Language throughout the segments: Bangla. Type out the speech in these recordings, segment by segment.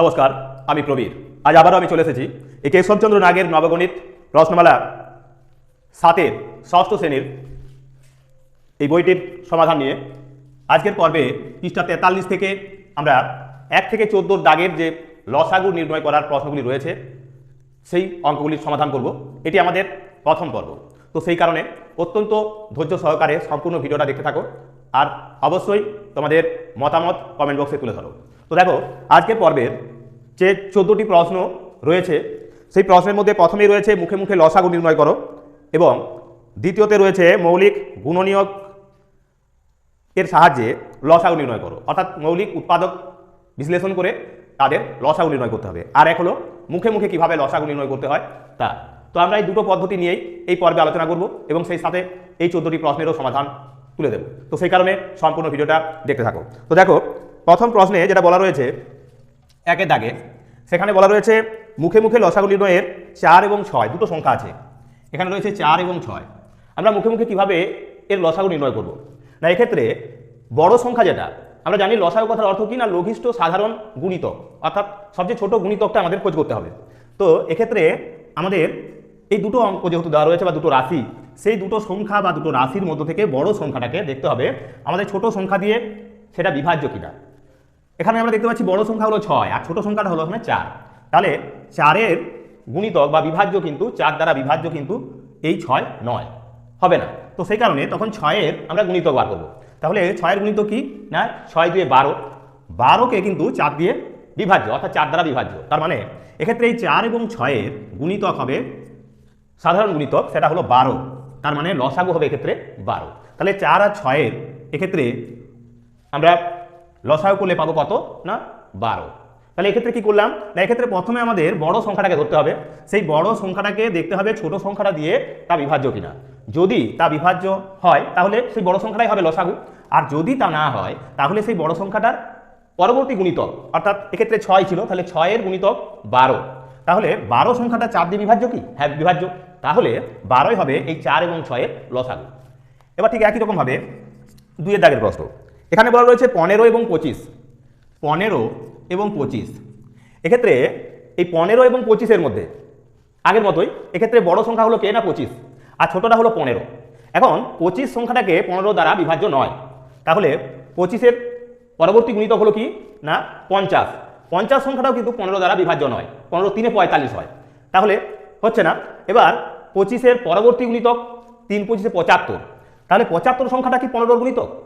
নমস্কার, আমি প্রবীর। আজ আবারও আমি চলে এসেছি এই কেশবচন্দ্র নাগের নবগণিত প্রশ্নমালা সাতের ষষ্ঠ শ্রেণির এই বইটির সমাধান নিয়ে। আজকের পর্বে পৃষ্ঠা তেতাল্লিশ থেকে আমরা এক থেকে চোদ্দোর দাগের যে লসাগু নির্ণয় করার প্রশ্নগুলি রয়েছে, সেই অঙ্কগুলির সমাধান করব। এটি আমাদের প্রথম পর্ব। তো সেই কারণে অত্যন্ত ধৈর্য সহকারে সম্পূর্ণ ভিডিওটা দেখতে থাকো, আর অবশ্যই তোমাদের মতামত কমেন্ট বক্সে তুলে ধরো। তো দেখো আজকের পর্বের যে চোদ্দোটি প্রশ্ন রয়েছে, সেই প্রশ্নের মধ্যে প্রথমেই রয়েছে মুখে মুখে লসাগু নির্ণয় করো এবং দ্বিতীয়তে রয়েছে মৌলিক গুণনীয়ক এর সাহায্যে লসাগু নির্ণয় করো। অর্থাৎ মৌলিক উৎপাদক বিশ্লেষণ করে তাদের লসাগু নির্ণয় করতে হবে। আর এক হলো মুখে মুখে কীভাবে লসাগু নির্ণয় করতে হয় তা। তো আমরা এই দুটো পদ্ধতি নিয়েই এই পর্বে আলোচনা করব এবং সেই সাথে এই চোদ্দোটি প্রশ্নেরও সমাধান তুলে দেব। তো সেই কারণে সম্পূর্ণ ভিডিওটা দেখতে থাকো। তো দেখো প্রথম প্রশ্নে যেটা বলা রয়েছে একের দাগে, সেখানে বলা রয়েছে, মুখে মুখে লসাগুলি নির্ণয়ের চার এবং ছয়, দুটো সংখ্যা আছে। এখানে রয়েছে চার এবং ছয়। আমরা মুখে মুখে কীভাবে এর লসাগু নির্ণয় করব? না, এক্ষেত্রে বড় সংখ্যা যেটা, আমরা জানি লসাগু কথার অর্থ কি না? লঘিষ্ঠ, সাধারণ গুণিতক অর্থাৎ সবচেয়ে ছোট গুণিতকটা আমাদের খোঁজ করতে হবে। তো এক্ষেত্রে আমাদের এই দুটো অঙ্ক যেহেতু দেওয়া রয়েছে বা দুটো রাশি, সেই দুটো সংখ্যা বা দুটো রাশির মধ্য থেকে বড় সংখ্যাটাকে দেখতে হবে। আমাদের ছোট সংখ্যা দিয়ে সেটা বিভাজ্য কিনা। এখানে আমরা দেখতে পাচ্ছি বড় সংখ্যা হলো ছয় আর ছোট সংখ্যাটা হলো এখানে চার। তাহলে চারের গুণিতক বা বিভাজ্য কিন্তু, চার দ্বারা বিভাজ্য কিন্তু এই ছয় নয়। হবে না। তো সেই কারণে তখন ছয়ের আমরা গুণিতক বার করব। তাহলে ছয়ের গুণিত কি? না, ছয় দুয়ে বারো। বারোকে কিন্তু চার দিয়ে বিভাজ্য, অর্থাৎ চার দ্বারা বিভাজ্য। তার মানে এক্ষেত্রে এই চার এবং ছয়ের গুণিতক হবে সাধারণ গুণিতক, সেটা হলো বারো। তার মানে লসাগু হবে এক্ষেত্রে বারো। তাহলে চার আর ছয়ের এক্ষেত্রে আমরা লসাগু করলে পাবো কত? না, বারো। তাহলে এক্ষেত্রে কি করলাম? না, এক্ষেত্রে প্রথমে আমাদের বড় সংখ্যাটাকে ধরতে হবে। সেই বড় সংখ্যাটাকে দেখতে হবে ছোট সংখ্যাটা দিয়ে তা বিভাজ্য কিনা। যদি তা বিভাজ্য হয়, তাহলে সেই বড় সংখ্যাটাই হবে লসাগু। আর যদি তা না হয়, তাহলে সেই বড় সংখ্যাটার পরবর্তী গুণিতক, অর্থাৎ এক্ষেত্রে ছয় ছিল, তাহলে ছয়ের গুণিতক বারো। তাহলে বারো সংখ্যাটা চার দিয়ে বিভাজ্য কি? হ্যাঁ বিভাজ্য। তাহলে বারোই হবে এই চার এবং ছয়ের লসাগু। এবার ঠিক একই রকমভাবে দুইয়ের দাগের প্রশ্ন। এখানে বলা রয়েছে পনেরো এবং পঁচিশ। পনেরো এবং পঁচিশ। এক্ষেত্রে এই পনেরো এবং পঁচিশের মধ্যে, আগের মতোই, এক্ষেত্রে বড় সংখ্যা হলো কে না পঁচিশ? আর ছোটটা হলো পনেরো। এখন পঁচিশ সংখ্যাটাকে পনেরো দ্বারা বিভাজ্য নয়। তাহলে পঁচিশের পরবর্তী গুণিতক হলো কি? না, পঞ্চাশ। পঞ্চাশ সংখ্যাটাও কিন্তু পনেরো দ্বারা বিভাজ্য নয়। পনেরো তিনে পঁয়তাল্লিশ হয়। তাহলে হচ্ছে না? এবার পঁচিশের পরবর্তী গুণিতক তিন পঁচিশে পঁচাত্তর। তাহলে পঁচাত্তর সংখ্যাটা কি পনেরোর গুণিতক?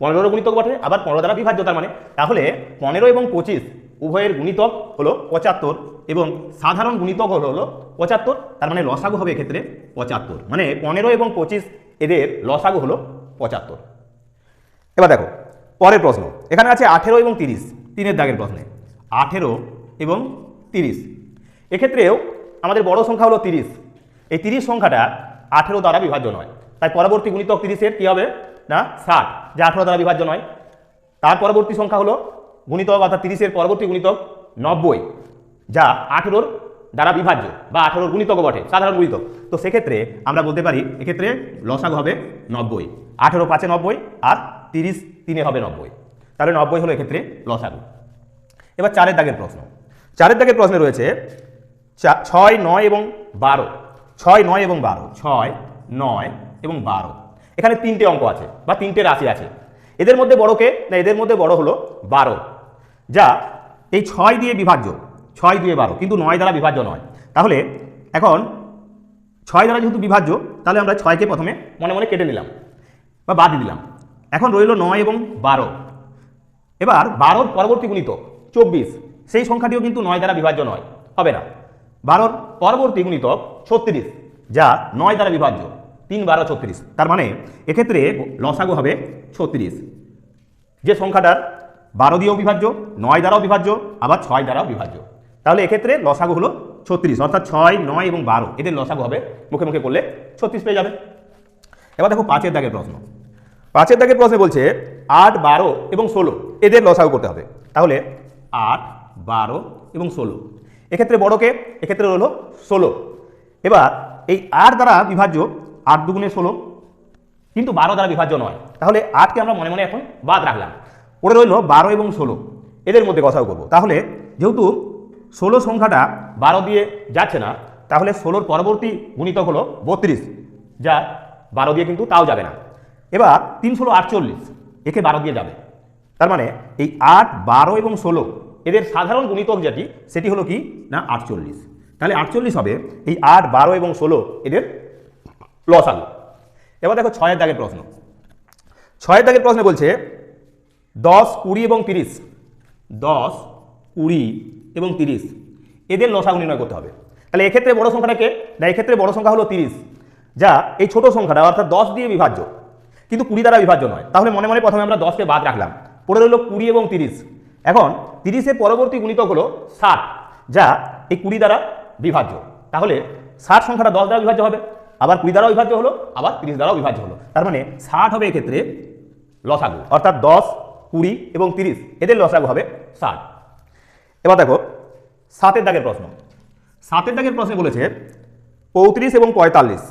পনেরোর গুণিতক বটে, আবার পনেরো দ্বারা বিভাজ্য, তার মানে তাহলে পনেরো এবং পঁচিশ উভয়ের গুণিতক হলো পঁচাত্তর এবং সাধারণ গুণিতক হলো হলো পঁচাত্তর, তার মানে লসাগু হবে এক্ষেত্রে পঁচাত্তর। মানে পনেরো এবং পঁচিশ এদের লসাগু হলো পঁচাত্তর। এবার দেখো, পরের প্রশ্ন। এখানে আছে আঠেরো এবং তিরিশ, তিনের দাগের প্রশ্নে। আঠেরো এবং তিরিশ। এক্ষেত্রেও আমাদের বড় সংখ্যা হলো তিরিশ। এই তিরিশ সংখ্যাটা আঠেরো দ্বারা বিভাজ্য নয়। তাই পরবর্তী গুণিতক তিরিশের কী হবে? না? ষাট যা আঠারো দ্বারা বিভাজ্য নয়। তার পরবর্তী সংখ্যা হলো গুণিতক, অর্থাৎ তিরিশের পরবর্তী গুণিতক নব্বই। যা আঠেরোর দ্বারা বিভাজ্য বা আঠেরোর গুণিতক বটে, সাধারণ গুণিতক। তো সেক্ষেত্রে আমরা বলতে পারি, এক্ষেত্রে লসাগ হবে নব্বই। আঠেরো পাঁচে নব্বই আর তিরিশ তিনে হবে নব্বই। তাহলে নব্বই হলো এক্ষেত্রে লসাগু। এবার চারের দাগের প্রশ্ন। চারের দাগের প্রশ্নে রয়েছে ছয়, নয় এবং বারো। ছয়, নয় এবং বারো। ছয়, নয় এবং বারো। এখানে তিনটে অঙ্ক আছে, বা তিনটে রাশি আছে। এদের মধ্যে বড়কে না, এদের মধ্যে বড় হলো বারো। যা এই ছয় দিয়ে বিভাজ্য, ছয় দিয়ে বারো, কিন্তু নয় দ্বারা বিভাজ্য নয়। তাহলে এখন ছয় দ্বারা যেহেতু বিভাজ্য, তাহলে আমরা ছয়কে প্রথমে মনে মনে কেটে নিলাম, বা বাদ দিলাম। এখন রইল নয় এবং বারো। এবার বারোর পরবর্তী গুণিত, চব্বিশ। সেই সংখ্যাটিও কিন্তু নয় দ্বারা বিভাজ্য নয়, হবে না। বারোর পরবর্তী গুণিতক ছত্রিশ, যা নয় দ্বারা বিভাজ্য। তিন বারো ছত্রিশ। তার মানে এক্ষেত্রে লসাগু হবে ছত্রিশ। যে সংখ্যাটার বারো দিয়েও বিভাজ্য, নয় দ্বারাও বিভাজ্য, আবার ছয় দ্বারাও বিভাজ্য। তাহলে এক্ষেত্রে লসাগু হলো ছত্রিশ, অর্থাৎ ছয়, নয় এবং বারো। এদের লসাগু হবে মুখে মুখে করলে ছত্রিশ পেয়ে যাবে। এবার দেখো পাঁচের দাগের প্রশ্ন। পাঁচের দাগের প্রশ্নে বলছে আট, বারো এবং ষোলো, এদের লসাগু করতে হবে। তাহলে আট, বারো এবং ষোলো। এক্ষেত্রে বড়কে এক্ষেত্রে হলো ষোলো। এবার এই আট দ্বারা বিভাজ্য আট দুগুণে ষোলো, কিন্তু বারো দ্বারা বিভাজ্য নয়। তাহলে আটকে আমরা মনে মনে এখন বাদ রাখলাম। পড়ে রইল বারো এবং ষোলো। এদের মধ্যে কথাও করব। তাহলে যেহেতু ষোলো সংখ্যাটা বারো দিয়ে যাচ্ছে না, তাহলে ষোলোর পরবর্তী গুণিতক হলো বত্রিশ, যা বারো দিয়ে কিন্তু তাও যাবে না। এবার তিন ষোলো আটচল্লিশ, একে বারো দিয়ে যাবে। তার মানে এই আট, বারো এবং ষোলো, এদের সাধারণ গুণিতক যেটি, সেটি হলো কি? না, আটচল্লিশ। তাহলে আটচল্লিশ হবে। এই আট, বারো এবং ষোলো, এদের লসাগু এবার দেখো ছয়ের দাগের প্রশ্ন। ছয়ের দাগের প্রশ্নে বলছে, দশ, কুড়ি এবং তিরিশ। দশ, কুড়ি এবং তিরিশ। এদের লসাগু নির্ণয় করতে হবে। তাহলে এক্ষেত্রে বড় সংখ্যাটাকে না, এক্ষেত্রে বড় সংখ্যা হলো তিরিশ। যা এই ছোট সংখ্যাটা, অর্থাৎ দশ দিয়ে বিভাজ্য। কিন্তু কুড়ি দ্বারা বিভাজ্য নয়। তাহলে মনে মনে প্রথমে আমরা দশকে বাদ রাখলাম। পড়ে রইল কুড়ি এবং তিরিশ। এখন তিরিশের পরবর্তী গুণিতক হলো ষাট, যা এই কুড়ি দ্বারা বিভাজ্য। তাহলে ষাট সংখ্যাটা দশ দ্বারা বিভাজ্য হবে। আবার কুড়ি দ্বারাও বিভাজ্য হলো, আবার তিরিশ দ্বারাও বিভাজ্য হলো। তার মানে ষাট হবে এক্ষেত্রে লসাগু, অর্থাৎ দশ, কুড়ি এবং তিরিশ। এদের লসাগু হবে ষাট। এবার দেখো, সাতের দাগের প্রশ্ন। সাতের দাগের প্রশ্নে বলেছে, পঁয়ত্রিশ এবং পঁয়তাল্লিশ,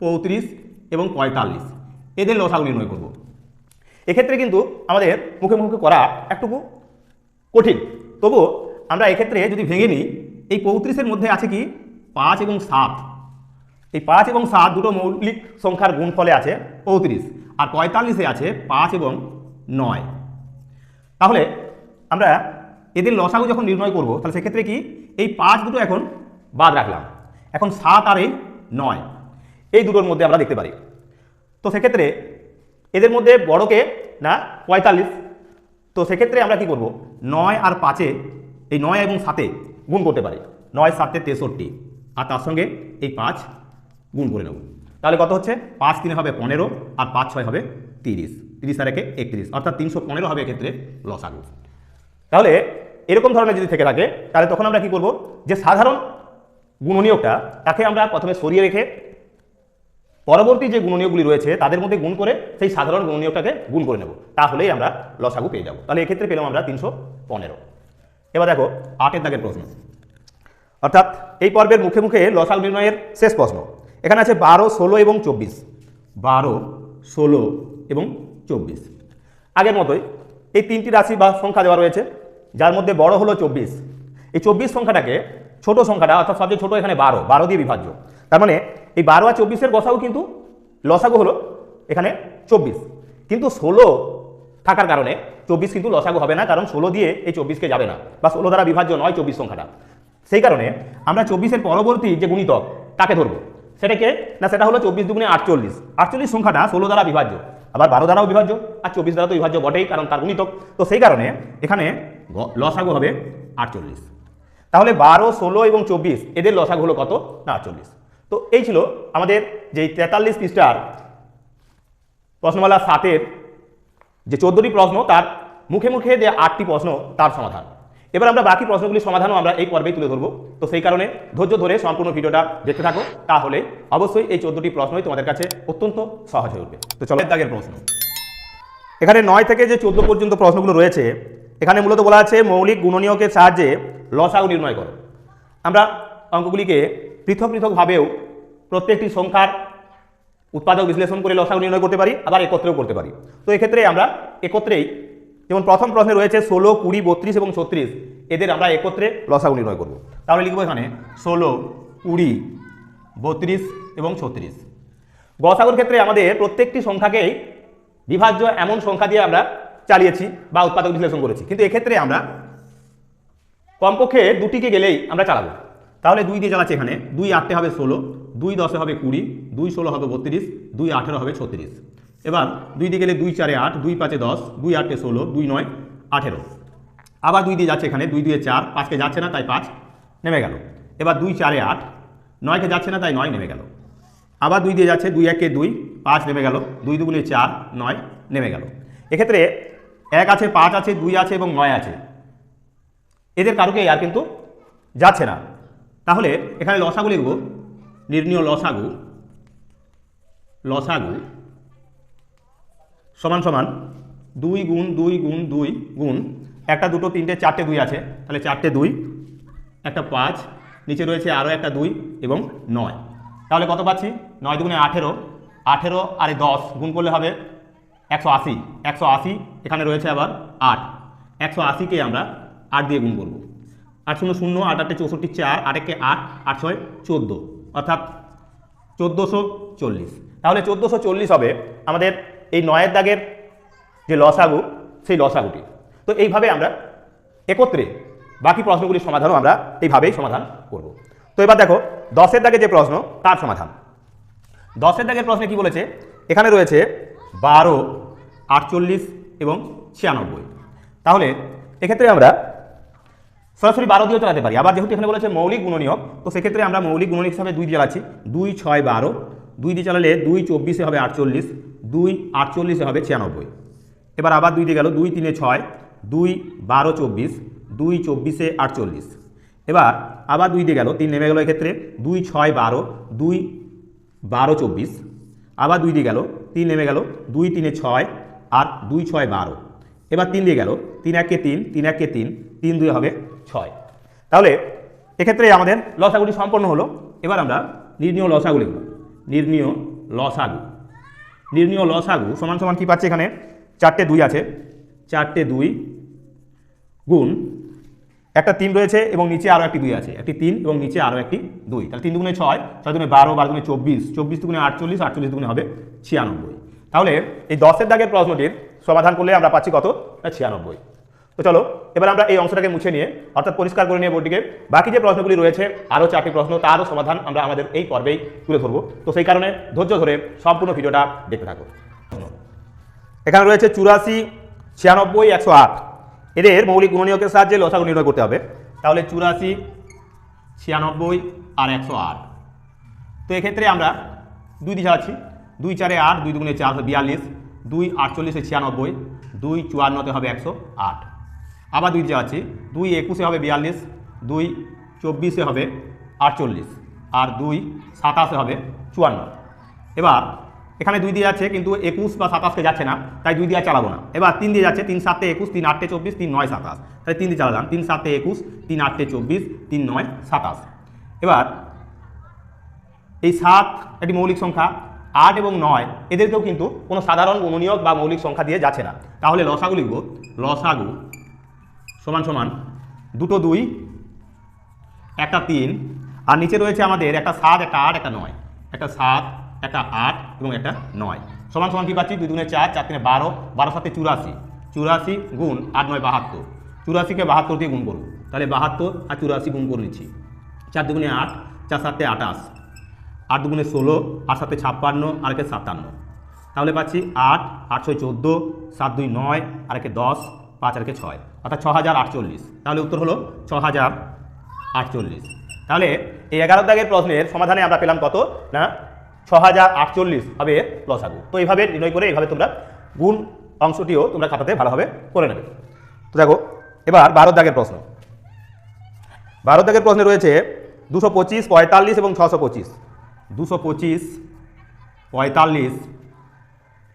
পঁয়ত্রিশ এবং পঁয়তাল্লিশ, এদের লসাগু নির্ণয় করব। এক্ষেত্রে কিন্তু আমাদের মুখে মুখে করা একটুকু কঠিন। তবু আমরা এক্ষেত্রে যদি ভেঙে নিই, এই পঁয়ত্রিশের মধ্যে আছে কি? পাঁচ এবং সাত। এই পাঁচ এবং সাত দুটো মৌলিক সংখ্যার গুণফলে আছে পঁয়ত্রিশ, আর পঁয়তাল্লিশে আছে পাঁচ এবং নয়। তাহলে আমরা এদের লসাগু যখন নির্ণয় করব, তাহলে সেক্ষেত্রে কি? এই পাঁচ দুটো এখন বাদ রাখলাম। এখন সাত আর এই নয়, এই দুটোর মধ্যে আমরা দেখতে পারি। তো সেক্ষেত্রে এদের মধ্যে বড়কে না পঁয়তাল্লিশ, তো সেক্ষেত্রে আমরা কি করব? নয় আর পাঁচে এই নয় এবং সাতে গুণ করতে পারি। নয়, সাতে তেষট্টি, আর তার সঙ্গে এই পাঁচ গুণ করে নেব। তাহলে কত হচ্ছে? পাঁচ তিনে হবে পনেরো আর পাঁচ ছয় হবে তিরিশ। তিরিশ আর একে একত্রিশ। অর্থাৎ তিনশো পনেরো হবে এক্ষেত্রে লস লসাগু তাহলে এরকম ধরনের যদি থেকে থাকে, তাহলে তখন আমরা কি করব? যে সাধারণ গুণনীয়কটা, তাকে আমরা প্রথমে সরিয়ে রেখে পরবর্তী যে গুণনীয়কগুলি রয়েছে, তাদের মধ্যে গুণ করে সেই সাধারণ গুণনীয়কটাকে গুণ করে নেব। তাহলেই আমরা লসাগু পেয়ে যাব। তাহলে এক্ষেত্রে পেলাম আমরা তিনশো পনেরো। এবার দেখো, আটের দাগের প্রশ্ন। অর্থাৎ এই পর্বের মুখে মুখে লসাগু নির্ণয়ের শেষ প্রশ্ন। এখানে আছে বারো, ষোলো এবং চব্বিশ। বারো, ষোলো এবং চব্বিশ। আগের মতোই এই তিনটি রাশি বা সংখ্যা দেওয়া রয়েছে, যার মধ্যে বড় হলো চব্বিশ। এই চব্বিশ সংখ্যাটাকে ছোট সংখ্যাটা, অর্থাৎ সবচেয়ে ছোট এখানে বারো বারো দিয়ে বিভাজ্য। তার মানে এই বারো আর চব্বিশের গসাও কিন্তু লসাগু হলো এখানে চব্বিশ। কিন্তু ষোলো থাকার কারণে চব্বিশ কিন্তু লসাগু হবে না, কারণ ষোলো দিয়ে এই চব্বিশকে যাবে না, বা ষোলো দ্বারা বিভাজ্য নয় চব্বিশ সংখ্যাটা। সেই কারণে আমরা চব্বিশের পরবর্তী যে গুণিতক, তাকে ধরবো। সেটাকে? না, সেটা হলো চব্বিশ দুগুণে আটচল্লিশ। আটচল্লিশ সংখ্যাটা ষোলো দ্বারা বিভাজ্য। আবার বারো দ্বারাও বিভাজ্য, আর চব্বিশ দ্বারা তো বিভাজ্য বটেই, কারণ তার গুণিতক। তো সেই কারণে এখানে লসাগু হবে আটচল্লিশ। তাহলে বারো, ষোলো এবং চব্বিশ, এদের লসাগু হলো কত? না, আটচল্লিশ। তো এই ছিল আমাদের যেই তেতাল্লিশ পৃষ্ঠার প্রশ্নমালা সাতের যে চোদ্দটি প্রশ্ন, তার মুখে মুখে যে আটটি প্রশ্ন, তার সমাধান। এবার আমরা বাকি প্রশ্নগুলির সমাধানও আমরা এই পর্বেই তুলে ধরবো। তো সেই কারণে ধৈর্য ধরে সম্পূর্ণ ভিডিওটা দেখতে থাকো, তাহলে অবশ্যই এই চোদ্দটি প্রশ্নই তোমাদের কাছে অত্যন্ত সহজ হয়ে উঠবে। তো চলো দাগের প্রশ্ন। এখানে নয় থেকে যে চোদ্দ পর্যন্ত প্রশ্নগুলো রয়েছে, এখানে মূলত বলা আছে মৌলিক গুণনীয়কের সাহায্যে লসাগু নির্ণয় করো। আমরা অঙ্কগুলিকে পৃথক পৃথকভাবেও প্রত্যেকটি সংখ্যার উৎপাদক বিশ্লেষণ করে লসাগু নির্ণয় করতে পারি, আবার একত্রেও করতে পারি। তো এক্ষেত্রে আমরা একত্রেই যেমন প্রথম প্রশ্নে রয়েছে ষোলো, কুড়ি, বত্রিশ এবং ছত্রিশ। এদের আমরা একত্রে লসাগু নির্ণয় করব। তাহলে লিখব এখানে ষোলো, কুড়ি, বত্রিশ এবং ছত্রিশ। গসাগুর ক্ষেত্রে আমাদের প্রত্যেকটি সংখ্যাকেই বিভাজ্য এমন সংখ্যা দিয়ে আমরা চালিয়েছি বা উৎপাদক বিশ্লেষণ করেছি। কিন্তু এক্ষেত্রে আমরা কমপক্ষে দুটিকে গেলেই আমরা চালাবো। তাহলে দুই দিয়ে চালাচ্ছি এখানে। দুই আটটে হবে ষোলো, দুই দশে হবে কুড়ি, দুই ষোলো হবে বত্রিশ, দুই আঠেরো হবে ছত্রিশ। এবার দুই দিয়ে গেলে দুই চারে আট, দুই পাঁচে দশ, দুই আটে ষোলো, দুই নয়, আঠেরো। আবার দুই দিয়ে যাচ্ছে এখানে, দুই দুয়ে চার, পাঁচকে যাচ্ছে না, তাই পাঁচ নেমে গেল। এবার দুই চারে আট, নয়কে যাচ্ছে না, তাই নয় নেমে গেল। আবার দুই দিয়ে যাচ্ছে, দুই একে দুই, পাঁচ নেমে গেল। দুই দুগুণে চার, নয় নেমে গেল। এক্ষেত্রে এক আছে, পাঁচ আছে, দুই আছে এবং নয় আছে। এদের কারুকে আর কিন্তু যাচ্ছে না। তাহলে এখানে লসাগু লিখব। নির্ণীয় লসাগু লসাগু সমান সমান দুই গুণ দুই গুণ দুই গুণ, একটা দুটো তিনটে চারটে দুই আছে, তাহলে চারটে দুই, একটা পাঁচ, নিচে রয়েছে আরও একটা দুই এবং নয়। তাহলে কত পাচ্ছি? নয় দুগুণে আঠেরো আঠেরো আর দশ গুণ করলে হবে একশো আশি একশো আশি, এখানে রয়েছে আবার আট। একশো আশিকে আমরা আট দিয়ে গুণ করব। আট শূন্য শূন্য, আট আটে চৌষট্টি চার, আট একে আট আট ছয় চোদ্দ, অর্থাৎ চোদ্দোশো চল্লিশ। তাহলে চোদ্দোশো চল্লিশ হবে আমাদের এই নয়ের দাগের যে লসাগু, সেই লসাগুটি। তো এইভাবে আমরা একত্রে বাকি প্রশ্নগুলির সমাধানও আমরা এইভাবেই সমাধান করব। তো এবার দেখো, দশের দাগে যে প্রশ্ন, তার সমাধান। দশের দাগের প্রশ্নে কি বলেছে? এখানে রয়েছে বারো, আটচল্লিশ এবং ছিয়ানব্বই। তাহলে এক্ষেত্রে আমরা সরাসরি বারো দিয়েও চালাতে পারি। আবার যেহেতু এখানে বলেছে মৌলিক গুণনীয়ক, তো সেক্ষেত্রে আমরা মৌলিক গুণনীয়ক হিসাবে দুই চালাচ্ছি। দুই, ছয়, বারো দুই দিয়ে চালালে দুই চব্বিশে হবে আটচল্লিশ, দুই আটচল্লিশে হবে ছিয়ানব্বই। এবার আবার দুই দিয়ে গেল, দুই তিনে ছয়, দুই বারো চব্বিশ, দুই চব্বিশে আটচল্লিশ। এবার আবার দুই দিয়ে গেল, তিন নেমে গেল এক্ষেত্রে, দুই ছয় বারো, দুই বারো চব্বিশ। আবার দুই দিয়ে গেল, তিন নেমে গেল, দুই তিনে ছয় আর দুই ছয় বারো। এবার তিন দিয়ে গেল, তিন একে তিন তিন একে তিন তিন দুই হবে ছয়। তাহলে এক্ষেত্রে আমাদের লসাগুলি সম্পন্ন হলো। এবার আমরা নির্ণীয় লসাগুলি নির্ণীয় লসাগু নির্ণীয় লসাগু সমান সমান কী পাচ্ছে এখানে? চারটে দুই আছে। চারটে দুই গুণ একটা তিন রয়েছে এবং নিচে আরও একটি দুই আছে। একটি তিন এবং নিচে আরও একটি দুই। তাহলে তিন দুগুণে ছয় ছয় দুগুণে বারো বারো দুগুণে চব্বিশ চব্বিশ দুগুণে আটচল্লিশ আটচল্লিশ দুগুণে হবে ছিয়ানব্বই। তাহলে এই দশের দাগের প্রশ্নটির সমাধান করলে আমরা পাচ্ছি কত? ছিয়ানব্বই। তো চলো, এবার আমরা এই অংশটাকে মুছে নিয়ে, অর্থাৎ পরিষ্কার করে নিয়ে বোর্ডটিকে, বাকি যে প্রশ্নগুলি রয়েছে, আরও চারটি প্রশ্ন, তারও সমাধান আমরা আমাদের এই পর্বেই তুলে ধরবো। তো সেই কারণে ধৈর্য ধরে সম্পূর্ণ ভিডিওটা দেখতে থাকো। এখানে রয়েছে চুরাশি, ছিয়ানব্বই, একশো আট। এদের মৌলিক গুণনীয়কের সাহায্যে লসাগু নির্ণয় করতে হবে। তাহলে চুরাশি, ছিয়ানব্বই আর একশো আট। তো এক্ষেত্রে আমরা দুই দিয়ে আছি। দুই চারে আট, দুই দুগুণে চার বিয়াল্লিশ, দুই আটচল্লিশে ছিয়ানব্বই, দুই চুয়ান্নতে হবে একশো আট। আবার দুই দিয়ে চালাচ্ছি দুই একুশে হবে বিয়াল্লিশ, দুই চব্বিশে হবে আটচল্লিশ আর দুই সাতাশে হবে চুয়ান্ন। এবার, এখানে দুই দিয়ে যাচ্ছে কিন্তু একুশ বা সাতাশকে যাচ্ছে না, তাই দুই দিয়ে চালাবো না। এবার তিন দিয়ে যাচ্ছে, তিন সাতে একুশ, তিন আটটে চব্বিশ, তিন নয় সাতাশ। তাই তিন দিয়ে চালালাম, তিন সাতে একুশ, তিন আটটে চব্বিশ, তিন নয় সাতাশ। এবার, এই সাত একটি মৌলিক সংখ্যা, আট এবং নয়, এদেরকেও কিন্তু কোনো সাধারণ গুণনীয়ক বা মৌলিক সংখ্যা দিয়ে যাচ্ছে না। তাহলে লসাগু লিখব, লসাগু সমান সমান দুটো দুই, একটা তিন, আর নিচে রয়েছে আমাদের একটা সাত, একটা আট, একটা নয়। একটা সাত, একটা আট এবং একটা নয়। সমান সমান কি পাচ্ছি? দুই দুগুণে চার চার তিনে বারো বারো সাথে চুরাশি। চুরাশি গুণ আট নয় বাহাত্তর। চুরাশিকে বাহাত্তর দিয়ে গুণ করব। তাহলে বাহাত্তর আর চুরাশি গুণ করে নিচ্ছি। চার দুগুণে আট, চার সাতে আটাশ আট দুগুণে ষোলো, আট সাতে ছাপ্পান্ন আর একে সাতান্ন। তাহলে পাচ্ছি আট আটশো চোদ্দ, সাত দুই নয় আর একে দশ পাঁচ আর একে ছয়, অর্থাৎ ছ হাজার আটচল্লিশ। তাহলে উত্তর হলো ছ হাজার আটচল্লিশ। তাহলে এই এগারো দাগের প্রশ্নের সমাধানে আমরা পেলাম কত? না ছ হাজার আটচল্লিশ হবে লসাগু তো এইভাবে নির্ণয় করে এইভাবে তোমরা গুণ অংশটিও তোমরা খাতাতে ভালোভাবে করে নেবে। তো দেখো, এবার বারো দাগের প্রশ্ন। বারো দাগের প্রশ্নে রয়েছে দুশো পঁচিশ, পঁয়তাল্লিশ এবং ছশো পঁচিশ। দুশো পঁচিশ, পঁয়তাল্লিশ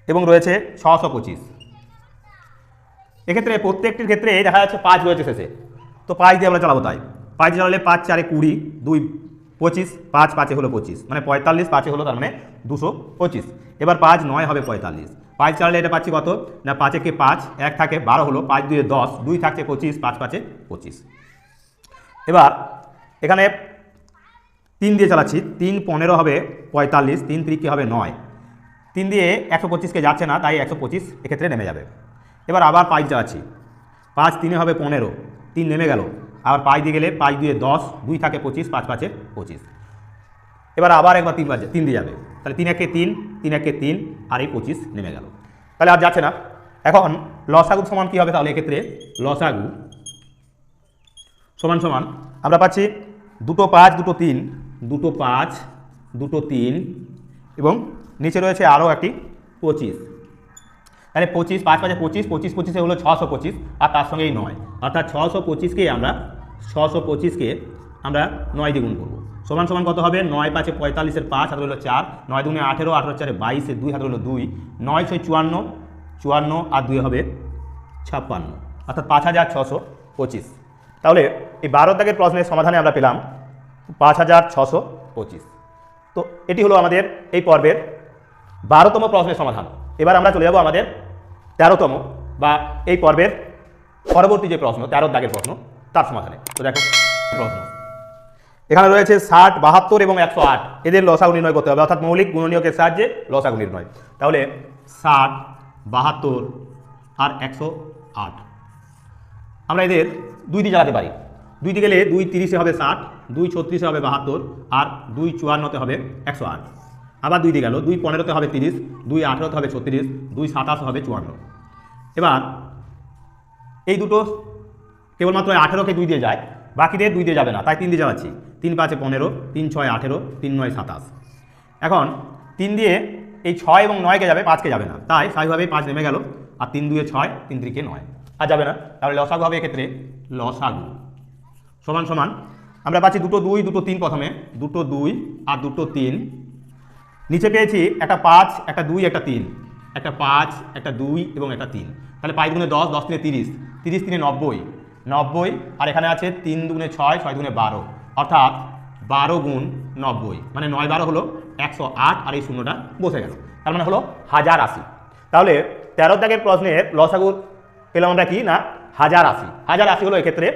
এবং রয়েছে ছশো পঁচিশ। এক্ষেত্রে প্রত্যেকটির ক্ষেত্রে দেখা যাচ্ছে পাঁচ রয়েছে শেষে। তো পাঁচ দিয়ে আমরা চালাবো তাই। পাঁচ চালালে পাঁচ চারে কুড়ি, দুই পঁচিশ, পাঁচ পাঁচে হলো পঁচিশ। মানে পঁয়তাল্লিশ পাঁচে হলো তার মানে দুশো পঁচিশ। এবার পাঁচ নয় হবে পঁয়তাল্লিশ। পাঁচ চালালে এটা পাচ্ছি কত? না পাঁচে কে পাঁচ, এক থাকে বারো হলো, পাঁচ দুয়ে দশ, দুই থাকছে পঁচিশ, পাঁচ পাঁচে পঁচিশ। এবার এখানে তিন দিয়ে চালাচ্ছি, তিন পনেরো হবে পঁয়তাল্লিশ, তিন ত্রিকে হবে নয়। তিন দিয়ে একশো পঁচিশকে যাচ্ছে না, তাই একশো পঁচিশ এক্ষেত্রে নেমে যাবে। এবার আবার পাঁচ চালাচ্ছি পাঁচ তিনে হবে পনেরো, তিন নেমে গেল। আবার পাঁচ দিয়ে গেলে পাঁচ দিয়ে দশ, দুই থাকে পঁচিশ, পাঁচ পাঁচে পঁচিশ। এবার আবার একবার তিন বাজে, তিন দিয়ে যাবে। তাহলে তিন একে তিন তিন একে তিন, আর এই পঁচিশ নেমে গেল। তাহলে আর যাচ্ছে না। এখন লসাগু সমান কী হবে তাহলে এক্ষেত্রে? লসাগু সমান সমান আমরা পাচ্ছি দুটো পাঁচ, দুটো তিন, দুটো পাঁচ, দুটো তিন, এবং নিচে রয়েছে আরও একটি পঁচিশ। তাহলে পঁচিশ, পাঁচ পাঁচে পঁচিশ পঁচিশ পঁচিশে হলো ছশো পঁচিশ, আর তার সঙ্গেই নয়। অর্থাৎ ছশো পঁচিশকে আমরা, ছশো পঁচিশকে আমরা নয় দ্বিগুণ করব। সমান সমান কত হবে? নয় পাঁচে পঁয়তাল্লিশের পাঁচ হাত হলো চার, নয় দুগুণে আঠেরো আঠেরো চারে বাইশে দুই হাত হলো দুই, নয় ছয় চুয়ান্ন চুয়ান্ন আর দুই হবে ছাপ্পান্ন। অর্থাৎ পাঁচ হাজার ছশো পঁচিশ। তাহলে এই বারো দাগের প্রশ্নের সমাধানে আমরা পেলাম পাঁচ হাজার ছশো পঁচিশ। তো এটি হলো আমাদের এই পর্বের বারোতম প্রশ্নের সমাধান। এবার আমরা চলে যাব আমাদের তেরোতম বা এই পর্বের পরবর্তী যে প্রশ্ন তেরো দাগের প্রশ্ন, তার সমাধানে। তো দেখো, প্রশ্ন। এখানে রয়েছে ষাট, বাহাত্তর এবং একশো আট। এদের লসাগু নির্ণয় করতে হবে। অর্থাৎ মৌলিক গুণনীয়কের সাহায্যে লসাগু নির্ণয়। তাহলে ষাট, বাহাত্তর আর একশো আট। আমরা এদের দুই দিয়ে জ্বালাতে পারি। দুই দিয়ে গেলে দুই তিরিশে হবে ষাট, দুই ছত্রিশে হবে বাহাত্তর আর দুই চুয়ান্নতে হবে একশো আট। আবার দুই দিয়ে গেল। দুই পনেরোতে হবে তিরিশ, দুই আঠেরোতে হবে ছত্রিশ, দুই সাতাশ হবে চুয়ান্ন। এবার এই দুটো কেবলমাত্র আঠেরোকে দুই দিয়ে যায় বাকিদের দুই দিয়ে যাবে না, তাই তিন দিয়ে যাচ্ছি। তিন পাঁচে পনেরো, তিন ছয় আঠেরো, তিন নয় সাতাশ। এখন তিন দিয়ে এই ছয় এবং নয়কে যাবে, পাঁচকে যাবে না। তাই স্বাভাবিকভাবেই পাঁচ নেমে গেল, আর তিন দুয়ে ছয়, তিন তিরিকে নয়। আর যাবে না, তাহলে লসাগু হবে এক্ষেত্রে লসাগু। সমান সমান আমরা পাচ্ছি দুটো দুই, দুটো তিন প্রথমে, দুটো দুই আর দুটো তিন। নিচে পেয়েছি একটা পাঁচ, একটা দুই, একটা তিন। একটা পাঁচ, একটা দুই এবং একটা তিন। তাহলে পাঁচ দুগুণে দশ দশ তিনে তিরিশ। তিরিশ তিনে নব্বই। নব্বই, আর এখানে আছে তিন দুগুণে ছয় ছয় দুগুণে বারো। অর্থাৎ বারো গুণ নব্বই। মানে নয় বারো হলো একশো আট, আর এই শূন্যটা বসে গেল। তার মানে হলো হাজার আশি। তাহলে তেরো দাগের প্রশ্নের লসাগু পেলাম আমরা কি না? হাজার আশি। হাজার আশি হলো এক্ষেত্রে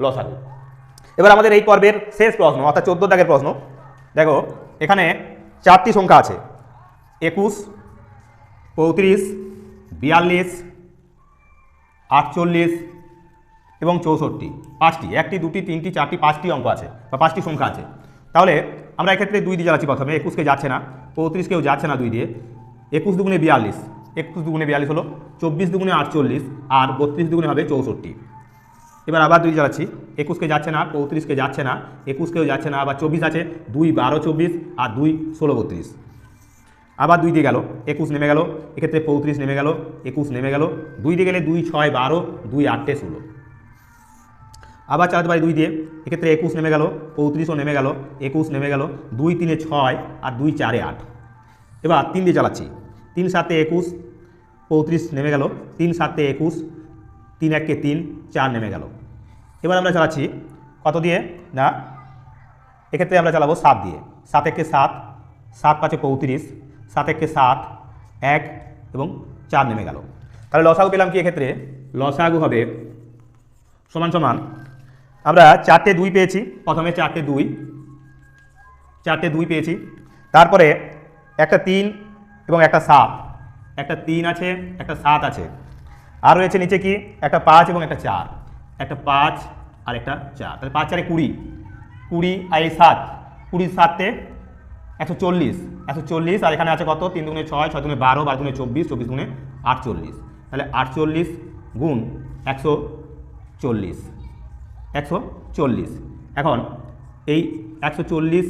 লসাগু। এবার আমাদের এই পর্বের শেষ প্রশ্ন, অর্থাৎ চোদ্দ দাগের প্রশ্ন। দেখো, এখানে চারটি সংখ্যা আছে। একুশ, পঁয়ত্রিশ, বিয়াল্লিশ, আটচল্লিশ এবং চৌষট্টি। পাঁচটি, একটি, দুটি, তিনটি, চারটি, পাঁচটি অঙ্ক আছে বা পাঁচটি সংখ্যা আছে। তাহলে আমরা এক্ষেত্রে দুই দিয়ে যাচ্ছি প্রথমে। একুশকে যাচ্ছে না পঁয়ত্রিশকেও যাচ্ছে না দুই দিয়ে। একুশ দুগুণে বিয়াল্লিশ, একুশ দুগুণে বিয়াল্লিশ হলো, চব্বিশ দুগুণে আটচল্লিশ, আর বত্রিশ দুগুণে হবে চৌষট্টি। এবার আবার দুই চালাচ্ছি একুশকে যাচ্ছে না পঁয়ত্রিশকে যাচ্ছে না, একুশকেও যাচ্ছে না, আবার চব্বিশ আছে, দুই বারো চব্বিশ আর দুই ষোলো বত্রিশ। আবার দুই দিয়ে গেল, একুশ নেমে গেল, এক্ষেত্রে পঁয়ত্রিশ নেমে গেল, একুশ নেমে গেল দুই দিয়ে গেলে দুই ছয় বারো, দুই আটটে ষোলো। আবার চালাতে পারি দুই দিয়ে, এক্ষেত্রে একুশ নেমে গেল, পঁয়ত্রিশও নেমে গেল, একুশ নেমে গেল, দুই তিনে ছয় আর দুই চারে আট। এবার তিন দিয়ে চালাচ্ছি তিন সাতে একুশ, পঁয়ত্রিশ নেমে গেল, তিন সাতে একুশ, তিন একে তিন, চার নেমে গেল। এবার আমরা চালাচ্ছি কত দিয়ে? না, এক্ষেত্রে আমরা চালাবো সাত দিয়ে। সাত একে সাত সাত পাঁচে পঁয়ত্রিশ, সাত একে সাত, এক এবং চার নেমে গেল। তাহলে লসাগু পেলাম কি এক্ষেত্রে? লসাগু হবে সমান সমান, আমরা চারটে দুই পেয়েছি, প্রথমে চারটে দুই চারটে দুই পেয়েছি, তারপরে একটা তিন এবং একটা সাত, একটা তিন আছে, একটা সাত আছে, আর রয়েছে নিচে কি? একটা পাঁচ এবং একটা চার। একটা পাঁচ আর একটা চার। তাহলে পাঁচ চারে কুড়ি। কুড়ি আর এই সাত। কুড়ি সাতে একশো চল্লিশ। একশো চল্লিশ আর এখানে আছে কত? তিন দুগুণে ছয় ছয় দুগুণে বারো বারো দুগুণে চব্বিশ চব্বিশ দুগুণে আটচল্লিশ। তাহলে আটচল্লিশ গুণ একশো চল্লিশ। একশো চল্লিশ। এখন এই একশো চল্লিশ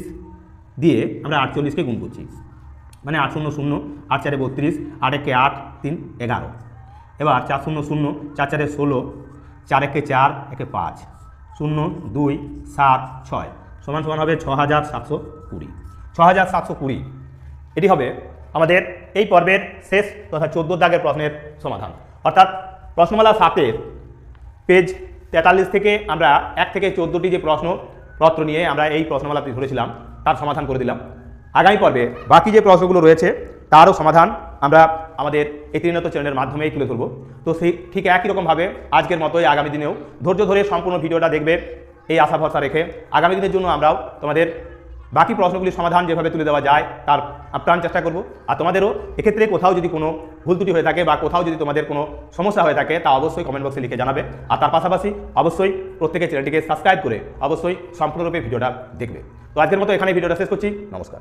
দিয়ে আমরা আটচল্লিশকে গুণ করছি। মানে আট শূন্য শূন্য, আট চারে বত্রিশ আট একে আট, তিন, এগারো। এবার চার শূন্য শূন্য, চার চারে ষোলো চার একে চার, একে পাঁচ। শূন্য, দুই, সাত, ছয়। সমান সমান হবে ছ হাজার সাতশো কুড়ি। ছ হাজার সাতশো কুড়ি। এটি হবে আমাদের এই পর্বের শেষ তথা চোদ্দ দাগের প্রশ্নের সমাধান। অর্থাৎ প্রশ্নমালা সাতের পেজ তেতাল্লিশ থেকে আমরা এক থেকে চোদ্দোটি যে প্রশ্ন, পত্র নিয়ে আমরা এই প্রশ্নমালাটি ধরেছিলাম, তার সমাধান করে দিলাম। আগামী পর্বে বাকি যে প্রশ্নগুলো রয়েছে, তারও সমাধান আমরা আমাদের এই চ্যানেলের মাধ্যমেই তুলে ধরবো। তো সেই ঠিক একই রকমভাবে আজকের মতোই আগামী দিনেও ধৈর্য ধরে সম্পূর্ণ ভিডিওটা দেখবে এই আশা ভরসা রেখে আগামী দিনের জন্য আমরাও তোমাদের বাকি প্রশ্নগুলির সমাধান যেভাবে তুলে দেওয়া যায় তার আপ্রাণ চেষ্টা করব। আর তোমাদেরও এক্ষেত্রে কোথাও যদি কোনো ভুল ত্রুটি হয়ে থাকে বা কোথাও যদি তোমাদের কোনো সমস্যা হয়ে থাকে তা অবশ্যই কমেন্ট বক্সে লিখে জানাবে। আর তার পাশাপাশি অবশ্যই প্রত্যেকের চ্যানেলটিকে সাবস্ক্রাইব করে অবশ্যই সম্পূর্ণরূপে ভিডিওটা দেখবে। তো আজকের মতো এখানে ভিডিওটা শেষ করছি। নমস্কার।